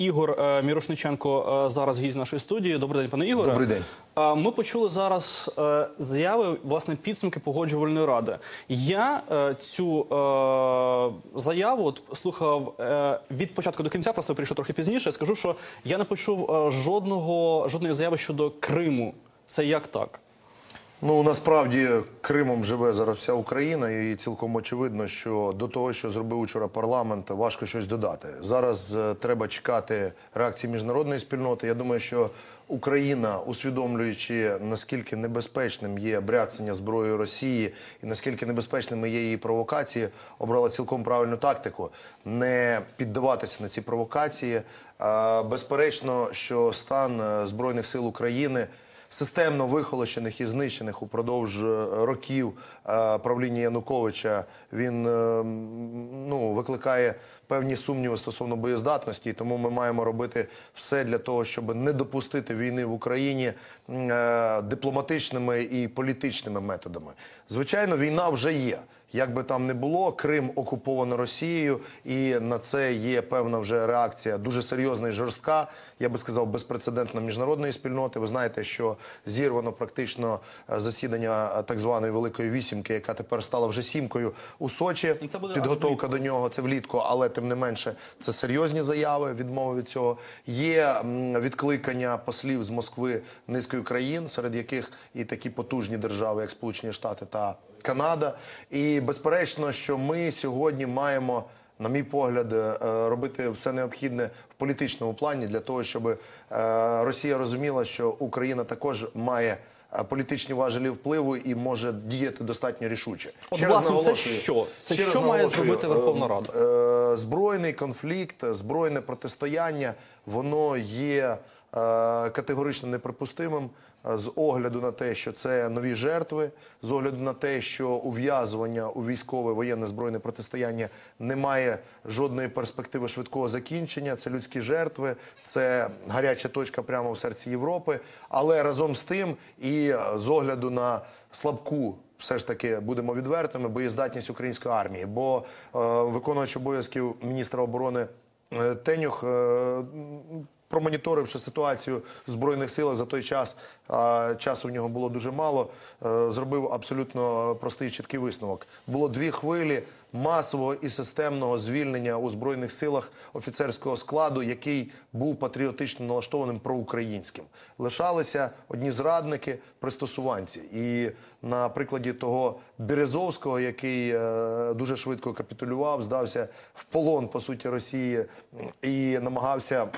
Ігор е, Мірошниченко е, зараз гість нашої студії. Добрий день, пане Ігоре. Добрий день. Е, Ми почули зараз заяви, власне, підсумки погоджувальної ради. Я цю заяву от, слухав від початку до кінця, просто прийшов трохи пізніше. Скажу, що я не почув жодного жодної заяви щодо Криму. Це як так? Ну насправді Кримом живе зараз вся Україна, і цілком очевидно, що до того, що зробив вчора парламент, важко щось додати. Зараз е, треба чекати реакції міжнародної спільноти. Я думаю, що Україна, усвідомлюючи наскільки небезпечним є бряцання зброєю Росії і наскільки небезпечними є її провокації, обрала цілком правильну тактику не піддаватися на ці провокації. Безперечно, що стан е, збройних сил України системно вихолощених і знищених упродовж е, років е, правління Януковича, він е, ну, викликає певні сумніви стосовно боєздатності. Тому ми маємо робити все для того, щоб не допустити війни в Україні дипломатичними і політичними методами. Звичайно, війна вже є. Як би там не було, Крим окуповано Росією, і на це є певна вже реакція дуже серйозна і жорстка. Я би сказав, безпрецедентна міжнародної спільноти. Ви знаєте, що зірвано практично е, засідання е, так званої великої вісімки, яка тепер стала вже сімкою у Сочі. Це буде Підготовка до нього це влітку, але тим не менше це серйозні заяви. Відмови від цього є відкликання послів з Москви низкою країн, серед яких і такі потужні держави, як Сполучені Штати та Канада. І безперечно, що ми сьогодні маємо. На мій погляд, е, робити все необхідне в політичному плані для того, щоб е, Росія розуміла, що Україна також має е, політичні важелі впливу і може діяти достатньо рішуче. От, Ще раз власне, це що? Це ще що має зробити Верховна Рада? збройний конфлікт, збройне протистояння, воно є категорично неприпустимим з огляду на те, що це нові жертви, з огляду на те, що ув'язування у військове воєнне збройне протистояння не має жодної перспективи швидкого закінчення. Це людські жертви, це гаряча точка прямо в серці Європи. Але разом з тим, і е, з огляду на слабку все ж таки будемо відвертими, боєздатність української армії. Бо е, виконувач обов'язків міністра оборони е, Тенюх. Е, Промоніторивши ситуацію в збройних силах за той час, а часу в нього було дуже мало. е, Зробив абсолютно простий чіткий висновок. Було дві хвилі масового і системного звільнення у збройних силах офіцерського складу, який був патріотично налаштованим проукраїнським. Лишалися одні зрадники, пристосуванці. І на прикладі того Березовського, який е, дуже швидко капітулював, здався в полон по суті Росії і намагався.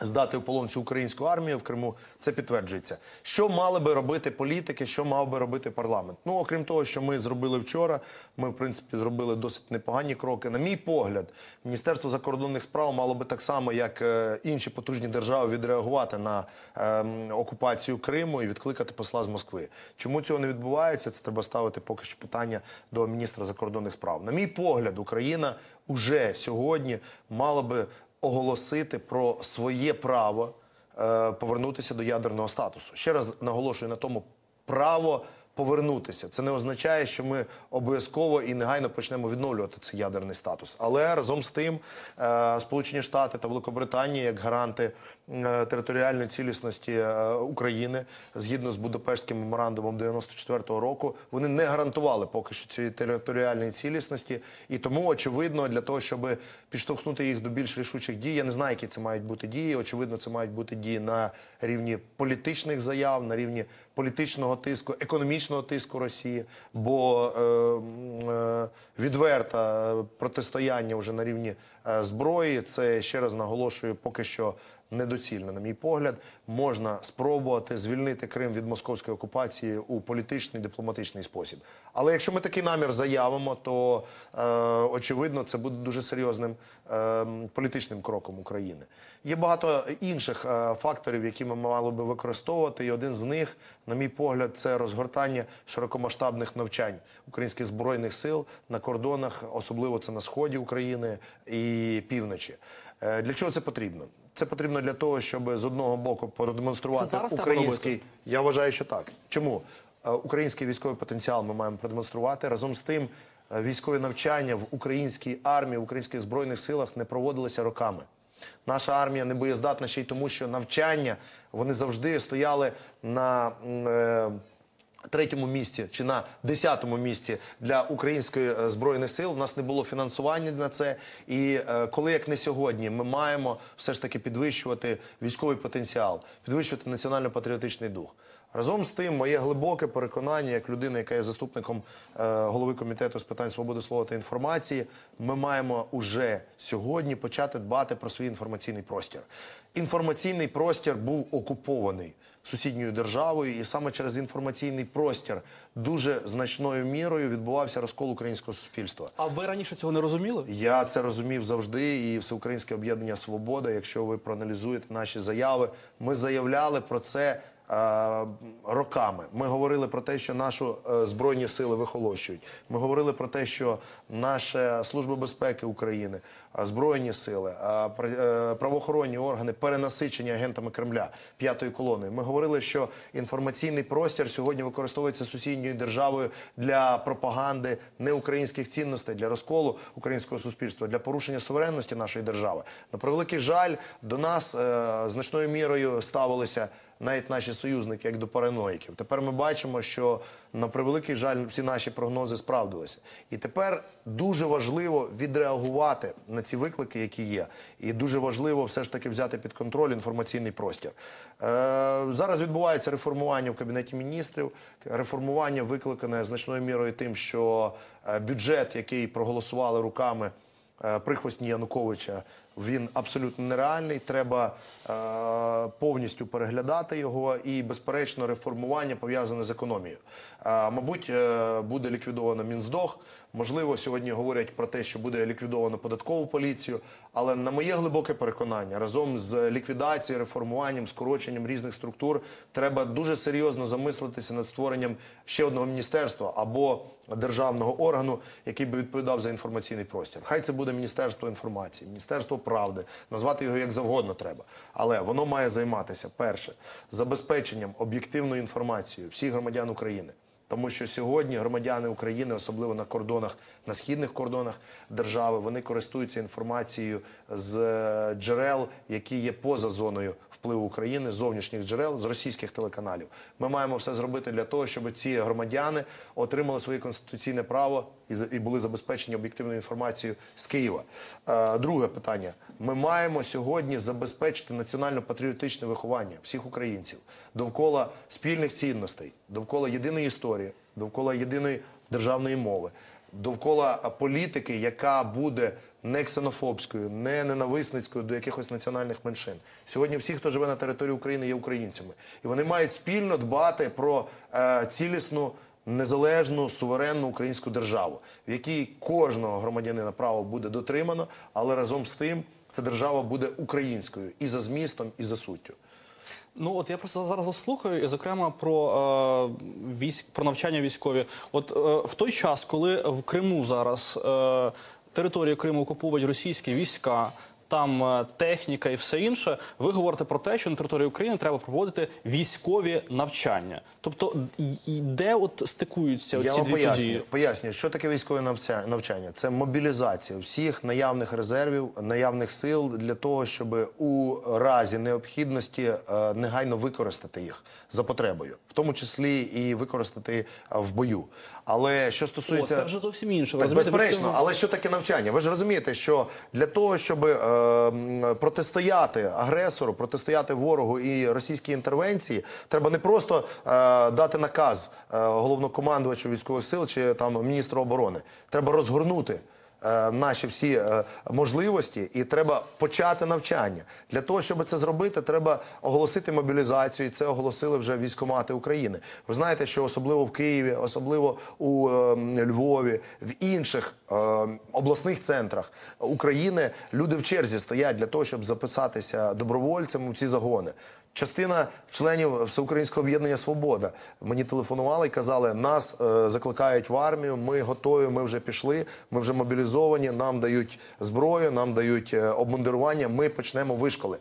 Здати в полон всю українську армію в Криму це підтверджується. Що мали би робити політики, що мав би робити парламент? Ну окрім того, що ми зробили вчора, ми в принципі зробили досить непогані кроки. На мій погляд, міністерство закордонних справ мало би так само, як е, інші потужні держави, відреагувати на ем, окупацію Криму і відкликати посла з Москви. Чому цього не відбувається? Це треба ставити поки що питання до міністра закордонних справ. На мій погляд, Україна уже сьогодні мала би оголосити про своє право е, повернутися до ядерного статусу. Ще раз наголошую на тому право. Повернутися це не означає, що ми обов'язково і негайно почнемо відновлювати цей ядерний статус. Але разом з тим, е, Сполучені Штати та Великобританія, як гаранти територіальної цілісності е, України, згідно з Будапештським меморандумом 94-го року, вони не гарантували поки що цієї територіальної цілісності. І тому, очевидно, для того, щоб підштовхнути їх до більш рішучих дій, я не знаю, які це мають бути дії. Очевидно, це мають бути дії на рівні політичних заяв, на рівні політичного тиску, економічного тиску Росії, бо е, е, відверте протистояння вже на рівні е, зброї. Це ще раз наголошую, поки що недоцільно, на мій погляд, можна спробувати звільнити Крим від московської окупації у політичний дипломатичний спосіб. Але якщо ми такий намір заявимо, то е, очевидно це буде дуже серйозним е, політичним кроком України. Є багато інших е, факторів, які ми мали би використовувати, і один з них, на мій погляд, це розгортання широкомасштабних навчань українських збройних сил на кордонах, особливо це на сході України і півночі. Е, Для чого це потрібно? Це потрібно для того, щоб з одного боку продемонструвати український. Я вважаю, що так. Чому Е, український військовий потенціал ми маємо продемонструвати разом з тим. е, Військові навчання в українській армії, в українських збройних силах не проводилися роками. Наша армія не боєздатна ще й тому, що навчання вони завжди стояли на. е, Третьому місці чи на десятому місці для української е, збройних сил в нас не було фінансування на це. І е, коли як не сьогодні, ми маємо все ж таки підвищувати військовий потенціал, підвищувати національно-патріотичний дух. Разом з тим, моє глибоке переконання, як людина, яка є заступником е, голови комітету з питань свободи слова та інформації, ми маємо уже сьогодні почати дбати про свій інформаційний простір. Інформаційний простір був окупований сусідньою державою, і саме через інформаційний простір дуже значною мірою відбувався розкол українського суспільства. А ви раніше цього не розуміли? Я це розумів завжди, і Всеукраїнське об'єднання Свобода. Якщо ви проаналізуєте наші заяви, ми заявляли про це. Е, Роками ми говорили про те, що нашу е, збройні сили вихолощують. Ми говорили про те, що наша служба безпеки України, е, збройні сили, правоохоронні органи перенасичені агентами Кремля п'ятої колони. Ми говорили, що інформаційний простір сьогодні використовується сусідньою державою для пропаганди неукраїнських цінностей, для розколу українського суспільства, для порушення суверенності нашої держави. На превеликий жаль, до нас е, значною мірою ставилися навіть наші союзники, як до параноїків. Тепер ми бачимо, що на превеликий жаль всі наші прогнози справдилися. І тепер дуже важливо відреагувати на ці виклики, які є. І дуже важливо все ж таки взяти під контроль інформаційний простір. Е, зараз відбувається реформування в кабінеті міністрів. Реформування викликане значною мірою тим, що е, бюджет, який проголосували руками е, прихвостні Януковича, він абсолютно нереальний. Треба е, повністю переглядати його і, безперечно, реформування пов'язане з економією. Е, мабуть, е, буде ліквідовано Мінздох. Можливо, сьогодні говорять про те, що буде ліквідовано податкову поліцію. Але на моє глибоке переконання, разом з ліквідацією, реформуванням, скороченням різних структур, треба дуже серйозно замислитися над створенням ще одного міністерства або державного органу, який би відповідав за інформаційний простір. Хай це буде міністерство інформації, міністерство правди, назвати його як завгодно треба. Але воно має займатися перше забезпеченням об'єктивної інформації всіх громадян України. Тому що сьогодні громадяни України, особливо на кордонах, на східних кордонах держави, вони користуються інформацією з е, джерел, які є поза зоною впливу України, зовнішніх джерел з російських телеканалів. Ми маємо все зробити для того, щоб ці громадяни отримали своє конституційне право і були забезпечені об'єктивною інформацією з Києва. Е, Друге питання: ми маємо сьогодні забезпечити національно-патріотичне виховання всіх українців довкола спільних цінностей, довкола єдиної історії, довкола єдиної державної мови, довкола політики, яка буде не ксенофобською, не ненависницькою до якихось національних меншин. Сьогодні всі, хто живе на території України, є українцями, і вони мають спільно дбати про е, цілісну. Незалежну суверенну українську державу, в якій кожного громадянина право буде дотримано, але разом з тим ця держава буде українською і за змістом, і за суттю. Ну от я просто зараз вас слухаю, і зокрема про е, військ про навчання військові. От е, в той час, коли в Криму зараз е, територію Криму окуповують російські війська. Там е, техніка і все інше. Ви говорите про те, що на території України треба проводити військові навчання. Тобто, де от стикуються Я ці вам дві пояснюю, події? пояснюю, що таке військове навча- навчання. Це мобілізація всіх наявних резервів, наявних сил для того, щоб у разі необхідності е, негайно використати їх за потребою, в тому числі і використати е, в бою. Але що О, стосується це вже зовсім інше. Так, безперечно, але що таке навчання? Ви ж розумієте, що для того, щоб е, протистояти агресору, протистояти ворогу і російській інтервенції, треба не просто е, дати наказ е, головнокомандувачу військових сил чи там міністру оборони. Треба розгорнути. Е, Наші всі е, можливості, і треба почати навчання. Для того, щоб це зробити, треба оголосити мобілізацію. І це оголосили вже військомати України. Ви знаєте, що особливо в Києві, особливо у е, Львові, в інших е, обласних центрах України люди в черзі стоять для того, щоб записатися добровольцем у ці загони. Частина членів Всеукраїнського об'єднання Свобода мені телефонували і казали, нас е, закликають в армію, ми готові, ми вже пішли, ми вже мобілізовані, нам дають зброю, нам дають е, обмундирування, ми почнемо вишколи.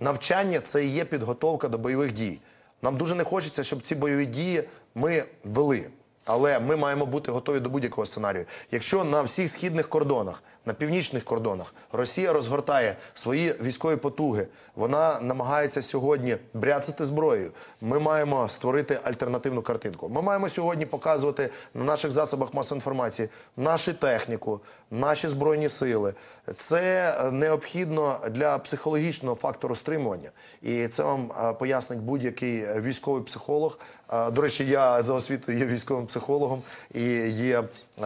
Навчання це і є підготовка до бойових дій. Нам дуже не хочеться, щоб ці бойові дії ми вели. Але ми маємо бути готові до будь-якого сценарію. Якщо на всіх східних кордонах, на північних кордонах Росія розгортає свої військові потуги, вона намагається сьогодні бряцати зброєю. Ми маємо створити альтернативну картинку. Ми маємо сьогодні показувати на наших засобах масової інформації нашу техніку, наші збройні сили. Це необхідно для психологічного фактору стримування, і це вам е, пояснить будь-який е, військовий психолог. Е, До речі, я за освітою є військовим психологом і є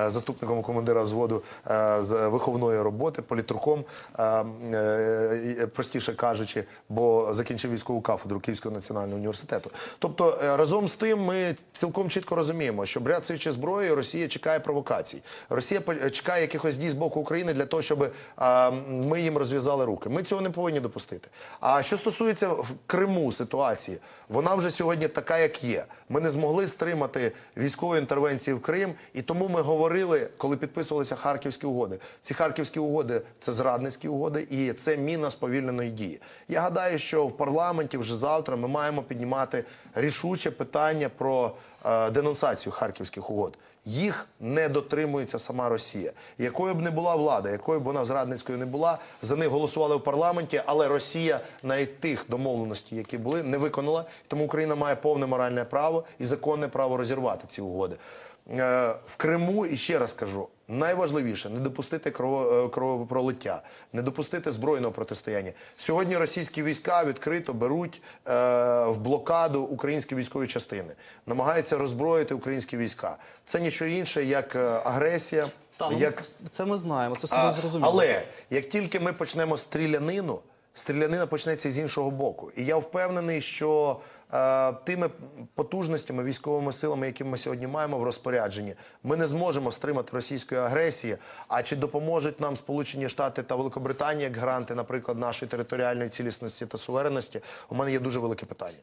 заступником командира взводу е, з виховної роботи, політруком, е, е, простіше кажучи, бо закінчив військову кафедру Київського національного університету. Тобто, е, разом з тим, ми цілком чітко розуміємо, що бряцаючи зброєю, Росія чекає провокацій. Росія чекає якихось дій з боку України для того, щоб е, ми їм розв'язали руки. Ми цього не повинні допустити. А що стосується в Криму ситуації, вона вже сьогодні така, як є. Ми не змогли стримати військової інтервенції в Крим, і тому ми говорили, коли підписувалися харківські угоди. Ці харківські угоди це зрадницькі угоди, і це міна сповільненої дії. Я гадаю, що в парламенті вже завтра ми маємо піднімати рішуче питання про денонсацію харківських угод. Їх не дотримується сама Росія. Якою б не була влада, якою б вона зрадницькою не була, за них голосували в парламенті, але Росія навіть тих домовленостей, які були, не виконала. Тому Україна має повне моральне право і законне право розірвати ці угоди. Е, В Криму і ще раз кажу. Найважливіше не допустити е, кровопролиття, не допустити збройного протистояння. Сьогодні російські війська відкрито беруть е, в блокаду українські військові частини, намагаються роззброїти українські війська. Це нічого інше, як е, агресія, Та, ну, як Це ми знаємо, це все зрозуміло. Але як тільки ми почнемо стрілянину, стрілянина почнеться з іншого боку. І я впевнений, що тими потужностями, військовими силами, які ми сьогодні маємо в розпорядженні, ми не зможемо стримати російської агресії. А чи допоможуть нам Сполучені Штати та Великобританія як гранти, наприклад, нашої територіальної цілісності та суверенності? У мене є дуже велике питання.